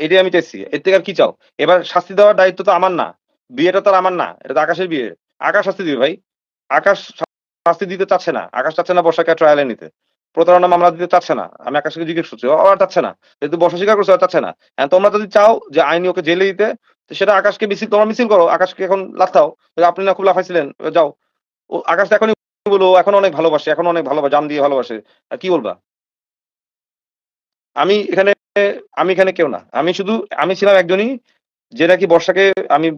এটাই আমি চাইছি। এর থেকে আর কি চাও? এবার শাস্তি দেওয়ার দায়িত্ব তো আমার না। বিয়েটা তো আমার না। এটা তো আকাশের বিয়ে। আকাশ শাস্তি দিবে ভাই। আকাশ শাস্তি দিতে চাচ্ছে না। আকাশ চাচ্ছে না বর্ষাকে ট্রায়ালে নিতে। প্রতারণা মামলা দিতে চাচ্ছে না। আমি আকাশকে জিজ্ঞেস করছি। ও আর চাচ্ছে না। যেহেতু বর্ষা স্বীকার করছে চাচ্ছে না। হ্যাঁ তোমরা যদি চাও যে আইনি ওকে জেলে দিতে, তো সেটা আকাশকে মিছিল তোমরা মিছিল করো। আকাশকে এখন লাফাও। যে আপনি না খুব লাফাইছিলেন যাও। ও, আকাশ এখনই বলো এখন অনেক ভালোবাসে এখন অনেক ভালোবাসে জাম দিয়ে ভালোবাসে। কি বলবা? আমি এখানে আমি এখানে কেউ না। আমি শুধু, আমি ছিলাম একজনই, যে নাকি বর্ষাকে আমি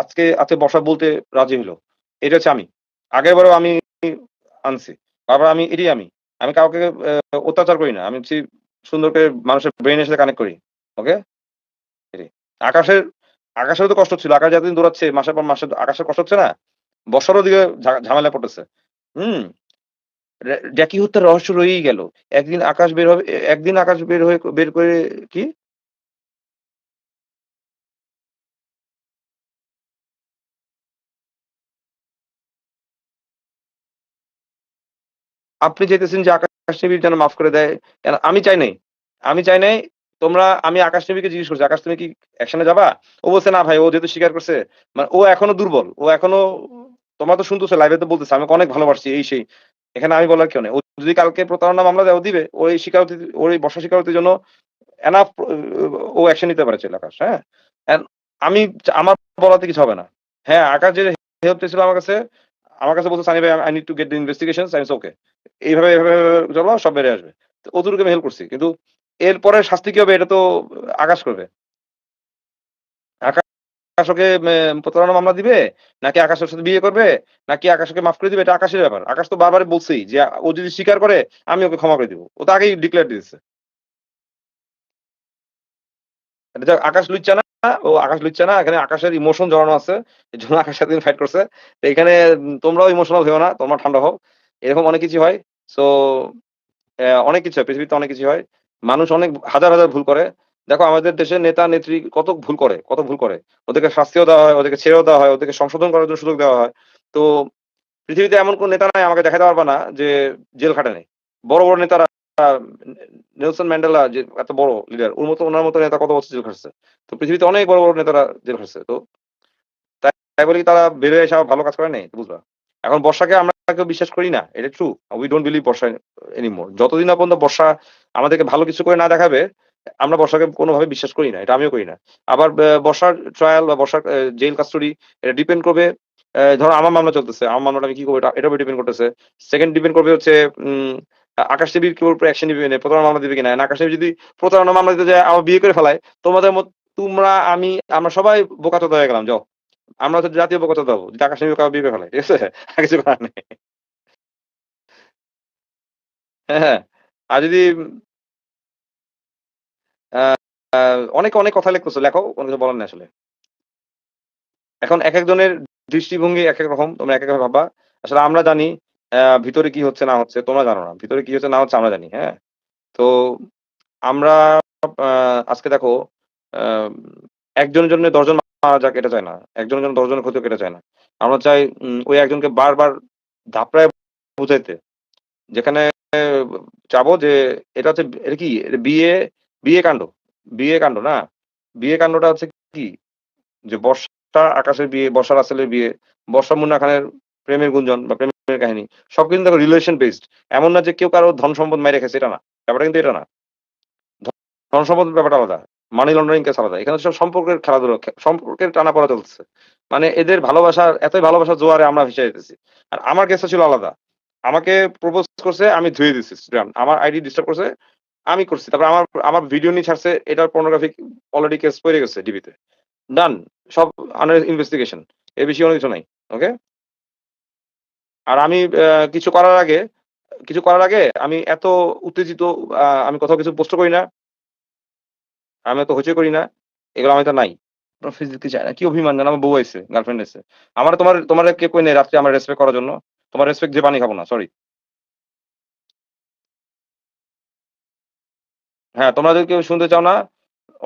আজকে আজকে বর্ষা বলতে রাজি হলো এটা হচ্ছে আমি। আগের বারও আমি আনছি। বারবার আমি, এটাই আমি। আমি কাউকে অত্যাচার করি না। আমি হচ্ছি সুন্দর করে মানুষের ব্রেনের সাথে কানেক্ট করি। ওকে আকাশের, আকাশেরও তো কষ্ট ছিল। আকাশ যতদিন দৌড়াচ্ছে, মাসের পর মাসে আকাশের কষ্ট হচ্ছে না? বর্ষারও দিকে ঝামেলা পড়তেছে। হুম? ড্যাকি হত্যার রহস্য রয়েই গেল? একদিন আকাশ বের হবে, একদিন আকাশ বের হয়ে, বের করে কি? আপনি চাইতেছেন যে আকাশ নিবিড় যেন মাফ করে দেয়। আমি চাই নাই। আমি চাই নাই, তোমরা, আমি আকাশ নিবিকে জিজ্ঞেস করছি, আকাশ তুমি কি অ্যাকশনে যাবা? ও বলছে, না ভাই, ও যেহেতু স্বীকার করছে মানে ও এখনও দুর্বল, ও এখনও, তোমরা তো শুনতেছো লাইভে তো বলতেছে আমাকে অনেক ভালোবাসছি, এই সেই। এখানে আমি বলার কেউ নেই। যদি কালকে প্রতারণা মামলা ও দিবে ওর এই স্বীকারোক্তি ওর এই বর্ষা স্বীকারোক্তির জন্য এনাফ ও অ্যাকশন নিতে পারে আকাশ হ্যাঁ? আমি, আমার বলাতে কিছু হবে না। হ্যাঁ আকাশ যে হেল্প ছিল আমার কাছে আমার কাছে বলছে, সানি ভাই I need to get the investigation science okay এইভাবে এইভাবে চলো, সব বেড়ে আসবে। অতটুকু আমি হেল্প করছি। কিন্তু এরপরে শাস্তি কি হবে, এটা তো আকাশ করবে। আকাশ ওকে উম, প্রতারণা মামলা দিবে? নাকি আকাশের সাথে বিয়ে করবে? নাকি আকাশকে মাফ করে দিবে? এটা আকাশের ব্যাপার। আকাশ তো বারবার বলছেই যে ও যদি স্বীকার করে আমি ওকে ক্ষমা করে দিব। ও তো আগেই ডিক্লেয়ার দিয়েছে। আকাশ লুচ্ছা না ও আকাশ লুচ্ছা না এখানে আকাশের ইমোশন জড়ানো আছে। এর জন্য আকাশ সাথে ফাইট করছে। এখানে তোমরাও ইমোশনাল হয়েও না তোমরা ঠান্ডা হও। এরকম অনেক কিছু হয়। সো অনেক কিছু হয় পৃথিবীতে অনেক কিছু হয়। মানুষ অনেক হাজার হাজার ভুল করে। দেখো, আমাদের দেশের নেতা, নেত্রী কত ভুল করে, কত ভুল করে। ওদেরকে শাস্তিও দেওয়া হয়, ওদেরকে ছেড়েও দেওয়া হয়, ওদেরকে সংশোধন করার জন্য সুযোগ দেওয়া হয়। তো পৃথিবীতে এমন কোন নেতা নাই, আমাকে দেখাতে পারবা না, যে জেল খাটে নেই। বড় বড় নেতারা, নেলসন ম্যান্ডেলা যে এত বড় লিডার ওর মতো, ওনার মতো নেতা কত বছর জেল খাটছে? তো পৃথিবীতে অনেক বড় বড় নেতারা জেল খাটছে। তো তাই বলি তারা বেরোয় এসে ভালো কাজ করে নেই? বুঝবা। এখন বর্ষাকে আমরা কেউ বিশ্বাস করি না, এটা true we don't believe Borsha anymore যতদিন না পর্যন্ত বর্ষা আমাদেরকে ভালো কিছু করে না দেখাবে আমরা বর্ষাকে কোনোভাবে বিশ্বাস করি না, এটা আমিও করি না। আবার বর্ষার ট্রায়াল বা বর্ষার জেল কাস্টডি এটা ডিপেন্ড করবে ধরো আমার মামলা চলতেছে, আমার মামলাটা আমি কি করব, এটা উপর ডিপেন্ড করতেছে। সেকেন্ড ডিপেন্ড করবে হচ্ছে আকাশ দেবীর কি উপর অ্যাকশন দিবে না প্রতারণা মামলা দিবে কিনা। আকাশ দেবী যদি প্রতারণা মামলা দিতে যায়, আমার বিয়ে করে ফেলায়, তোমাদের মত, তোমরা, আমি, আমরা সবাই বোকাচোদা হয়ে গেলাম, যাও। আমরা হচ্ছে জাতীয় বোকাচোদা হব, যদি আকাশ দেবী কাউ বিয়ে করে ফেলায়, ঠিক আছে? আর কিছু করার নেই। হ্যাঁ হ্যাঁ। আর যদি অনেক অনেক কথা লিখতেছো। লেখো কোনো কিছু বলার নেই আসলে। এখন এক একজনের দৃষ্টিভঙ্গি এক এক রকম, তোমরা এক এক ভাবে আসলে আমরা জানি ভিতরে কি হচ্ছে, না হচ্ছে, তোমরা জানো না। ভিতরে কি হচ্ছে, না হচ্ছে, আমরা জানি হ্যাঁ? তো আমরা আজকে দেখো একজনের জন্য দশজন মারা যাক এটা চায় না। একজনের জন্য দশজনের ক্ষতি এটা চায় না। আমরা চাই ওই একজনকে বারবার ধাপড়ায় বুঝাইতে। যেখানে চাবো যে এটা হচ্ছে, এটা কি? বিয়ে বিয়ে কাণ্ড বিয়ে কাণ্ড না? বিয়ে কাণ্ডটা হচ্ছে কি? যে বর্ষা আকাশের বিয়ে, বর্ষা রাসেলের বিয়ে, বর্ষা মুন্না খানের প্রেমের গুঞ্জন বা প্রেমের কাহিনী, সব কিন্তু দেখো রিলেশন বেসড এমন না যে কেউ কারও ধন সম্পদ মেরে রেখেছে এটা না। ব্যাপারটা কিন্তু এটা না। ধন সম্পদ ব্যাপারটা আলাদা। মানি লন্ডারিং কেস আলাদা। এখানে সব সম্পর্কের খেলাধুলো, সম্পর্কের টানা পড়া চলছে। মানে এদের ভালোবাসার, এতই ভালোবাসা জোয়ারে আমরা ভেসে যেতেছি আর আমার কেসটা ছিল আলাদা। আমাকে প্রপোজ করছে, আমি ধুয়ে দিচ্ছি আমার আইডি ডিস্টার্ব করছে আমি করছি। তারপর আমার আমার ভিডিও নিয়ে ছাড়ছে, এটার পর্নোগ্রাফিক অলরেডি কেস পড়ে গেছে ডিবিতে ডান সব আন্ডার ইনভেস্টিগেশন এর বেশি অনেক কিছু নাই ওকে আর আমি কিছু করার আগে, কিছু করার আগে আমি এত উত্তেজিত আমি কোথাও কিছু পোস্ট করি না। আমি এত হইচই করি না। এগুলো আমি তো নাই। ফিজিক্যালি চাই না। কি অভিমান জানো? আমার বউ আছে গার্লফ্রেন্ড আছে আমার তোমার তোমার কে কই নেই রাত্রে আমার রেসপেক্ট করার জন্য? তোমার রেসপেক্ট যে পানি খাব না সরি হ্যাঁ তোমরা যদি কেউ শুনতে চাও না?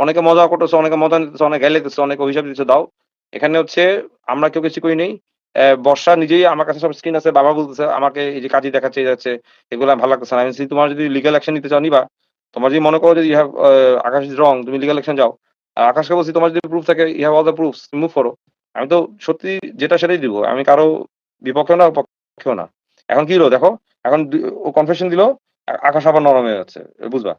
অনেকে মজা করতেছো, অনেকে মজা নিতেছো, অনেকে গাইলে দিচ্ছ অনেকে অভিশাপ দিচ্ছ দাও। এখানে হচ্ছে আমরা কেউ কিছু করি নেই। বর্ষা নিজেই আমার কাছে সব স্ক্রিন আছে, বাবা বলতেছে, আমাকে এই যে কাজই দেখাচ্ছে যাচ্ছে, এগুলো ভালো লাগতেছে না। আমি তোমার যদি লিগাল অ্যাকশন নিতে চাও, নিবা। তোমার যদি মনে করো যে হ্যাভ আকাশ রং তুমি লিগাল অ্যাকশন যাও। আর আকাশকে বলছি, তোমার যদি প্রুফ থাকে have all the proofs move করো। আমি তো সত্যি যেটা সেটাই দিব, আমি কারও বিপক্ষেও না পক্ষেও না। এখন কি হলো, দেখো, এখন ও কনফেশন দিল আকাশ আবার নরম হয়ে যাচ্ছে, বুঝবা?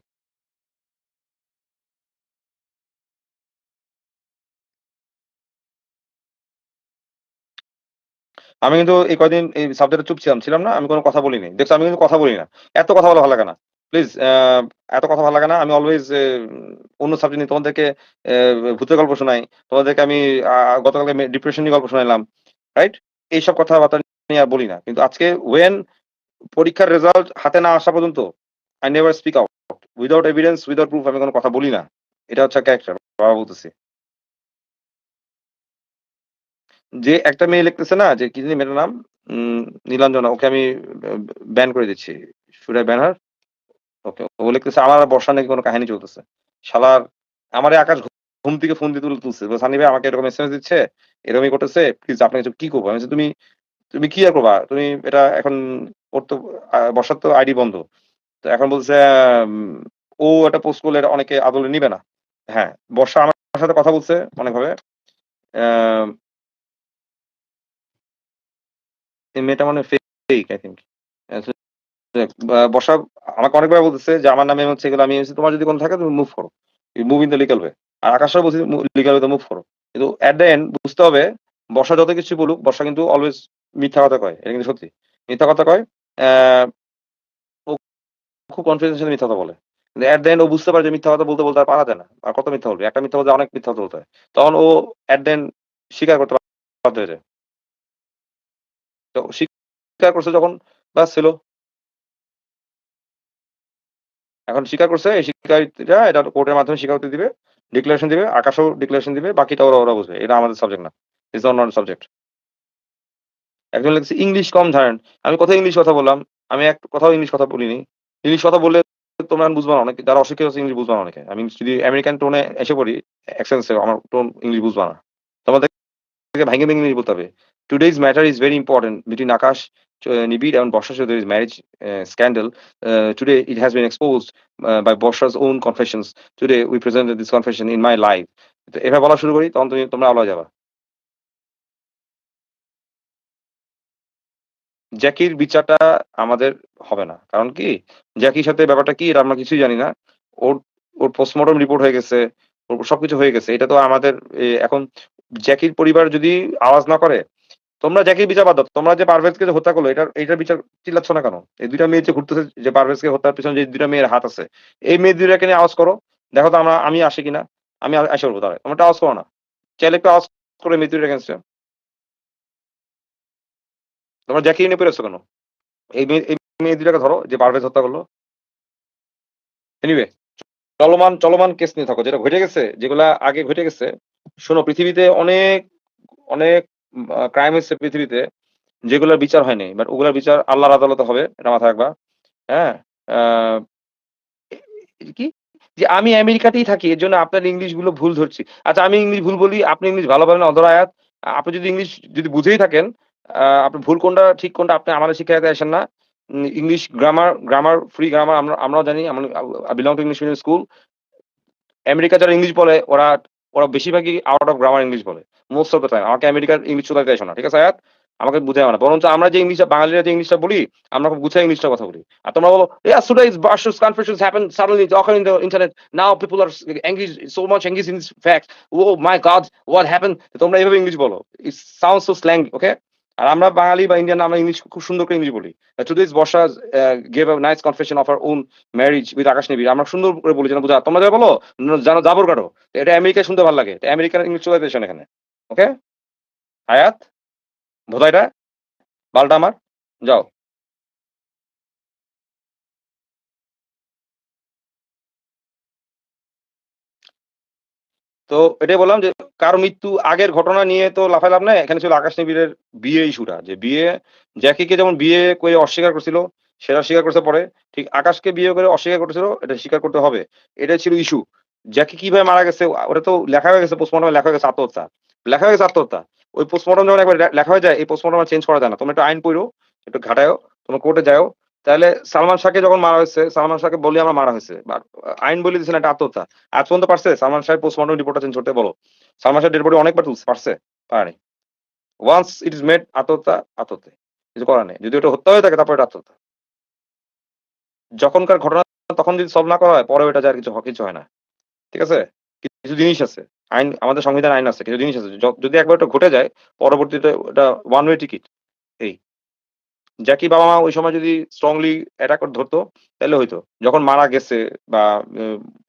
আমি কিন্তু এই কয়দিন এই সাবজেক্টে চুপ ছিলাম ছিলাম না, আমি কোনো কথা বলিনি। দেখছ, আমি কিন্তু কথা বলি না। এত কথা বলা ভালো লাগে না। প্লিজ এত কথা ভালো লাগে না। আমি অলওয়েজ অন্য সাবজেক্ট নিয়ে তোমাদেরকে ভূতের গল্প শোনাই। তোমাদেরকে আমি গতকালকে ডিপ্রেশন নিয়ে গল্প শোনাইলাম। রাইট এইসব কথাবার্তা নিয়ে আর বলি না। কিন্তু আজকে ওয়েন পরীক্ষার রেজাল্ট হাতে না আসা পর্যন্ত I never speak out without evidence without proof আমি কোনো কথা বলি না। এটা হচ্ছে ক্যারেক্টার বাবা বলতেছি। যে একটা মেয়ে লিখতেছে না, যে কি জানি মেয়েটার নাম নীলাঞ্জনা, ওকে আমি ব্যান করে দিচ্ছি শুড ব্যানার ওকে, ও লিখতেছে, আমার বর্ষা নাকি কোনো কাহিনী চলতেছে। শালার, আমার আকাশ ঘুম থেকে ফোন দিয়ে তুলে তুলছে। সানি ভাই, আমাকে এরকম এসএমএস দিচ্ছে, এরকমই করতেছে প্লিজ আপনাকে কি করব? আমি তুমি তুমি কি আর করবা? তুমি এটা এখন, ওর তো বর্ষার তো আইডি বন্ধ। তো এখন বলছে ও এটা পোস্ট করলে অনেকে আদলে নিবে না। হ্যাঁ বর্ষা আমার সাথে কথা বলছে অনেকভাবে। এই মেয়েটা মানে ফেক আই থিঙ্ক বর্ষা আমাকে অনেকবার বলতেছে যে, আমার নামে হচ্ছে এগুলো, আমি তোমার যদি কোনো থাকে, তুমি মুভ করো। Move in the legal way আর আকাশও বলছি লিগাল ওয়ে মুভ করো। কিন্তু অ্যাট দ্য এন্ড বুঝতে হবে, বর্ষা যত কিছু বলুক, বর্ষা কিন্তু অলওয়েজ মিথ্যা কথা কয়। এটা কিন্তু সত্যি। মিথ্যা কথা কয় ও খুব কনফিডেন্সের মিথ্যা কথা বলে। কিন্তু অ্যাট দ্য এন্ড ও বুঝতে পারে যে মিথ্যা কথা বলতে বলতে আর পারা যায় না। আর কত মিথ্যা বলবে? একটা মিথ্যা বলতে অনেক মিথ্যা বলতে হয়। তখন ও অ্যাট দ্য এন্ড স্বীকার করতে বাধ্য হয়ে যায়। স্বীকার করছে যখন বাস ছিল। এখন স্বীকার করছে, এই এটা কোর্টের মাধ্যমে দিবে ডিক্লারেশন দিবে, আকাশও ডিক্লারেশন দিবে, বাকিটা ওরা ওরা বুঝবে। এটা আমাদের সাবজেক্ট না। ইজ সাবজেক্ট একজন লিখছে ইংলিশ কম ধারেন। আমি কোথায় ইংলিশ কথা বললাম? আমি এক কোথাও ইংলিশ কথা বলিনি। ইংলিশ কথা বললে তোমরা বুঝবা না অনেকে, যারা অশিক্ষিত আছে ইংলিশ বুঝবা না অনেকে। আমি যদি আমেরিকান টোনে এসে পড়ি অ্যাকসেন্সে আমার টোন ইংলিশ বুঝবা না। তোমাদেরকে ভাঙে ভেঙে ইংলিশ বলতে হবে। Today's matter is very important between Akash Nibir এবং Borsha is marriage scandal today it has been exposed by Borsha's own confessions. Today we presented this confession in my life. তো এভাবে বলা শুরু করি, তখন তুমি তোমরা আলো যাবা। জ্যাকির বিচারটা আমাদের হবে না। কারণ কি? জ্যাকির সাথে ব্যাপারটা কি আমরা কিছুই জানি না। ওর ওর পোস্টমর্টম রিপোর্ট হয়ে গেছে, ওর সবকিছু হয়ে গেছে। এটা তো আমাদের এখন জ্যাকির পরিবার যদি আওয়াজ না করে তোমরা জ্যাকির বিচার বাদ তোমরা যে পারভেজকে হত্যা করল এটা এটার বিচার চিল্লাচ্ছ না কেন? এই দুইটা মেয়ে যে ঘুরতেছে, যে পারভেজকে হত্যার পিছনে যে দুইটা মেয়ের হাত আছে, এই মেয়ে দুইটাকে নিয়ে আওয়াজ করো। দেখো তো আমরা, আমি আসি কিনা? আমি আসে বলব তাহলে তোমরা আওয়াজ করো না। চাইলে একটু আওয়াজ করে মেয়ে দুইটা এগেনস্টে তোমরা জ্যাকি নিয়ে পেরেছ কেন? এই মেয়ে এই মেয়ে দুইটাকে ধরো, যে পারভেজ হত্যা করল। এনিওয়ে চলমান চলমান কেস নিয়ে থাকো, যেটা ঘটে গেছে, যেগুলা আগে ঘটে গেছে, শোনো, পৃথিবীতে অনেক অনেক ক্রাইম হয়েছে পৃথিবীতে যেগুলোর বিচার হয়নি। বাট ওগুলোর বিচার আল্লাহর আদালতে হবে, এটা মাথায় রাখবা। হ্যাঁ? কি? যে আমি আমেরিকাতেই থাকি, এর জন্য আপনার ইংলিশগুলো ভুল ধরছি। আচ্ছা আমি ইংলিশ ভুল বলি, আপনি ইংলিশ ভালো বলেন অধর আয়াত। আপনি যদি ইংলিশ যদি বুঝেই থাকেন আপনি ভুল কোনটা, ঠিক কোনটা, আপনি আমাদের শিক্ষাতে আসেন না। English grammar grammar free grammar আমরা, আমরাও জানি belong to English medium school America যারা ইংলিশ বলে, ওরা ওরা বেশিরভাগই আউট অফ গ্রামার ইংলিশ বলে। মোস্ট অফ দা টাইম আমাকে আমেরিকার ইংলিশ চলে দেয় না। ঠিক আছে, আয়াত? আমাকে বুঝায় না। বরঞ্চ আমরা যে ইংলিশটা বাঙালিরা যে ইংলিশটা বলি, আমরা খুব গুছাই ইংলিশটা কথা বলি। আর তোমরা বলো, এ সুটা is বাশুস confusion happen suddenly talking in the internet now people are engage so much English in fact oh my god what happen তোমরা এভাবে ইংলিশ বলো। It sounds so slang okay আর আমরা বাঙালি বা ইন্ডিয়ান আমরা ইংলিশ খুব সুন্দর করে ইংলিশ বলি। Today's Borsha gave a nice confession of her own marriage with Akash নেবি আমরা সুন্দর করে বলি, যেন বুঝা, তোমরা যা বলো জানো জাবর কাটো। এটা আমেরিকায় শুনতে ভালো লাগে। এটা আমেরিকান ইংলিশ চলে যাচ্ছে এখানে। ওকে হায়াত? বোধ এটা? বালটা আমার? যাও। তো এটাই বললাম যে কার মৃত্যু আগের ঘটনা নিয়ে তো লাফাই লাভ নাই। এখানে ছিল আকাশ নিবিড়ের বিয়ে ইস্যুটা। যে বিয়ে, জ্যাকিকে যেমন বিয়ে করে অস্বীকার করছিল, সেটা স্বীকার করতে পরে। ঠিক আকাশকে বিয়ে করে অস্বীকার করছিল, এটা স্বীকার করতে হবে। এটাই ছিল ইস্যু। জ্যাকি কীভাবে মারা গেছে, ওটা তো লেখা হয়ে গেছে পোস্টমর্টমে লেখা হয়ে গেছে আত্মহত্যা। লেখা হয়ে গেছে আত্মহত্যা। ওই পোস্টমর্টম যখন একবার লেখা হয়ে যায়, এই পোস্টমর্টম চেঞ্জ করা যায় না। তোমরা একটু আইন পড়ো, একটু ঘাটায়ও তোমরা কোর্টে যাও তাহলে সালমান শাহকে যখন মারা হয়েছে, সালমান শাহকে বলি আমরা মারা হয়েছে আইন বলে দিয়েছেন একটা আত্মহত্যা। আজ পর্যন্ত পারছে? সালমান শাহের পোস্টমর্টম রিপোর্টটা চেঞ্জ করতে বলো। সালমান শাহ ডেড বডি অনেকবার তুলছে, পারছে? পারেনি। ওয়ান্স ইট ইজ মেড আত্মহত্যা আত্মহত্যা। কিছু করার নেই। যদি ওটা হত্যা হয়ে থাকে, তারপর এটা আত্মহত্যা। যখনকার ঘটনা, তখন যদি সলভ না করা হয় পরে ওটা যা আর কিছু কিছু হয় না। ঠিক আছে? কিছু জিনিস আছে। আইন, আমাদের সংবিধান আইন আছে, কিছু জিনিস আছে। যদি একবার ওটা ঘটে যায়, পরবর্তীতে ওটা ওয়ান ওয়ে টিকিট এই। জ্যাকি বাবা মা ওই সময় যদি স্ট্রংলি অ্যাটাক ধরতো, তাহলে হইতো। যখন মারা গেছে বা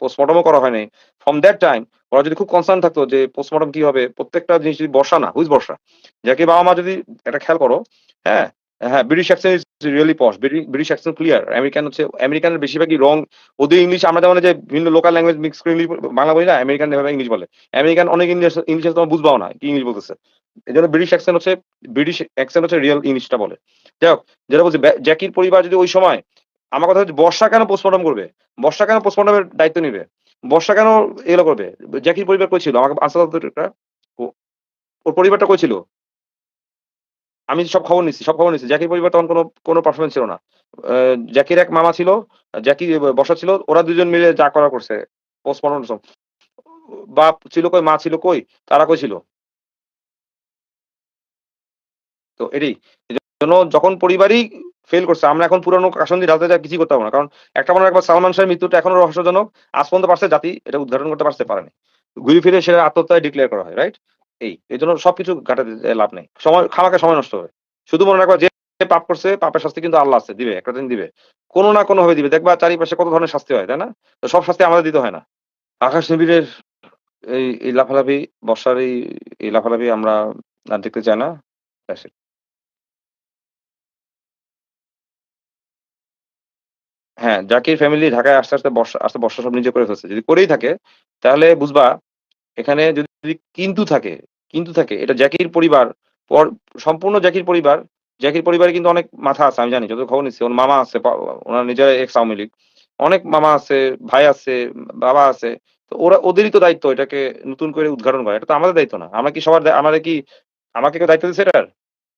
পোস্টমর্টমও করা হয় নাই ফ্রম দ্যাট টাইম ওরা যদি খুব কনসার্ন থাকতো যে পোস্টমর্টম কি হবে, প্রত্যেকটা জিনিস যদি বর্ষা না হুইজ বর্ষা জ্যাকি বাবা মা যদি এটা খেয়াল করো হ্যাঁ হ্যাঁ British accent is really posh British accent clear American হচ্ছে আমেরিকানের বেশিরভাগই রং ওদের ইংলিশ আমরা যেমন যে বিভিন্ন লোকাল ল্যাঙ্গুয়েজ মিক্স করে ইংলিশ বাংলা, বলি না আমেরিকান এভাবে ইংলিশ বলে। আমেরিকান অনেক ইংলিশ ইংলিশ তোমার বুঝবাও না কি ইংলিশ বলতেছে। এই জন্য ব্রিটিশ অ্যাকসেন্ট হচ্ছে ব্রিটিশ অ্যাকসেন্ট হচ্ছে রিয়েল ইংলিশটা বলে। যাই হোক, যেটা বলছি জ্যাকির পরিবার যদি ওই সময়, আমার কথা হচ্ছে বর্ষা কেন পোস্টমর্টম করবে? বর্ষা কেন পোস্টমর্টমের দায়িত্ব নিবে? বর্ষা কেন এগুলো করবে? জ্যাকির পরিবার কই ছিল? আমাকে আনসার। ওর পরিবারটা কই আমি সব খবর নিচ্ছি সব খবর নিচ্ছি জ্যাকির পরিবার তখন কোনো কোনো পারফরমেন্স ছিল না। জ্যাকির এক মামা ছিল, জ্যাকি বসা ছিল, ওরা দুজন মিলে যা করা করছে পোস্টমর্টম বাপ ছিল কই, মা ছিল কই, তারা কই ছিল? তো এটাই। জন্য যখন পরিবারই ফেল করছে, আমরা এখন পুরানো কাশন দিয়ে ঢালতে যা কিছু করতে পারব না। কারণ একটা মনে একবার সালমান শাহের মৃত্যুটা এখনও রহস্যজনক। আজ পর্যন্ত পারছে জাতি, এটা উদ্ঘাটন করতে পারতে পারেনি। ঘুরে ফিরে সেটা আত্মহত্যায় ডিক্লেয়ার করা হয় রাইট এই এই জন্য সবকিছু ঘাটাতে লাভ নেই। সময় খামাকে সময় নষ্ট হবে শুধু মনে রাখবা যে পাপ করছে, পাপের শাস্তি কিন্তু আল্লাহ আছে, দিবে, একটা দিন দিবে। কোনো না কোনো ভাবে দিবে। দেখবা চারিপাশে কত ধরনের শাস্তি হয়, তাই না? তো সব শাস্তি আমাদের দিতে হয় না। আকাশ নিবিড়ের এই এই লাফালাফি, বর্ষার এই এই লাফালাফি আমরা আর দেখতে চাই না। হ্যাঁ জাকির ফ্যামিলি ঢাকায় আস্তে আস্তে বর্ষা আস্তে বর্ষা সব নিজে করে ফেলছে। যদি করেই থাকে, তাহলে বুঝবা, এখানে যদি কিন্তু থাকে কিন্তু থাকে, এটা জ্যাকির পরিবার, পর, সম্পূর্ণ জ্যাকির পরিবার, জ্যাকির পরিবারে কিন্তু অনেক মাথা আছে, আমি জানি যত খবর নিচ্ছি, ওর মামা আছে ওনার নিজের এক্স আওয়ামী লীগ, অনেক মামা আছে, ভাই আছে, বাবা আছে, তো ওরা, ওদেরই তো দায়িত্ব এটাকে নতুন করে উদ্ঘাটন করা, এটা তো আমাদের দায়িত্ব না, আমরা কি সবার আমাদের কি, আমাকে কেউ দায়িত্ব দিচ্ছে এটার?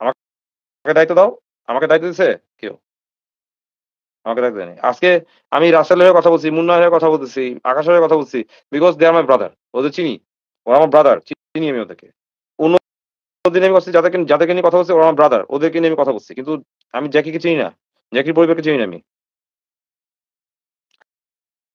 আমাকে দায়িত্ব দাও, আমাকে দায়িত্ব দিচ্ছে কেউ? আমাকে দায়িত্ব দেয়নি। আজকে আমি রাসেলের হয়ে কথা বলছি মুন্নার হয়ে কথা বলতেছি আকাশের কথা বলছি because they R my brother ওদের চিনি? ওরা আমার ব্রাদার চিনি আমি ওদেরকে। অন্য দিন আমি বলছি যাদেরকে যাদেরকে নিয়ে কথা বলছি, ওরা আমার ব্রাদার ওদেরকে নিয়ে আমি কথা বলছি। কিন্তু আমি জ্যাকিকে চিনি না। জ্যাকির পরিবারকে চিনি না আমি।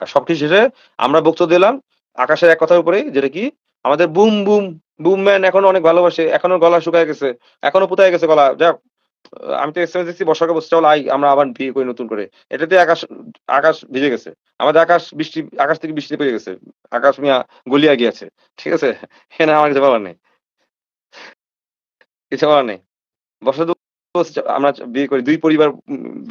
আর সবকিছু শেষে আমরা বক্তব্য দিলাম আকাশের এক কথার উপরেই, যেটা কি? আমাদের বুম বুম বুম ম্যান এখনও অনেক ভালোবাসে, এখনও গলা শুকায় গেছে, এখনও পুতায় গেছে গলা। যাক আমি তো এক্সপেরিয়েন্স দেখছি বর্ষাকে বসে চাও আমরা আবার বিয়ে করি নতুন করে। এটাতে আকাশ আকাশ ভিজে গেছে। আমাদের আকাশ বৃষ্টি, আকাশ থেকে বৃষ্টি পেয়ে গেছে। আকাশ মিয়া গলিয়া গিয়েছে। ঠিক আছে? হ্যাঁ আমার কিছু বলার নেই। কিছু বলার নেই। বর্ষা আমরা বিয়ে করি, দুই পরিবার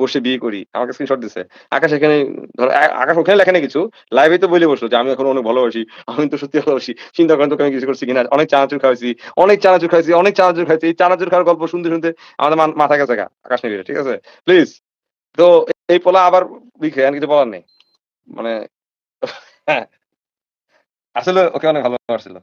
বসে বিয়ে করি, আমাকে স্ক্রিনশট দিছে। আকাশ এখানে, ধরো আকাশ ওখানে লেখে না কিছু লাইভে তো বলে বসল যে আমি এখন অনেক ভালোবাসি, আমি তো সত্যি ভালোবাসি। চিন্তা করেন তোকে আমি কিছু করছি কিনা, অনেক চানাচুর খাওয়াইছি, অনেক চানাচুর খাইছি অনেক চানাচুর খাইছি এই চানাচুর খাওয়ার গল্প শুনতে শুনতে আমাদের মাথা গেছে আকাশ নিবিড়ে ঠিক আছে? প্লিজ তো এই পোলা আবার লিখে কিছু বলার নেই। মানে হ্যাঁ আসলে ওকে অনেক ভালোবাসছিল।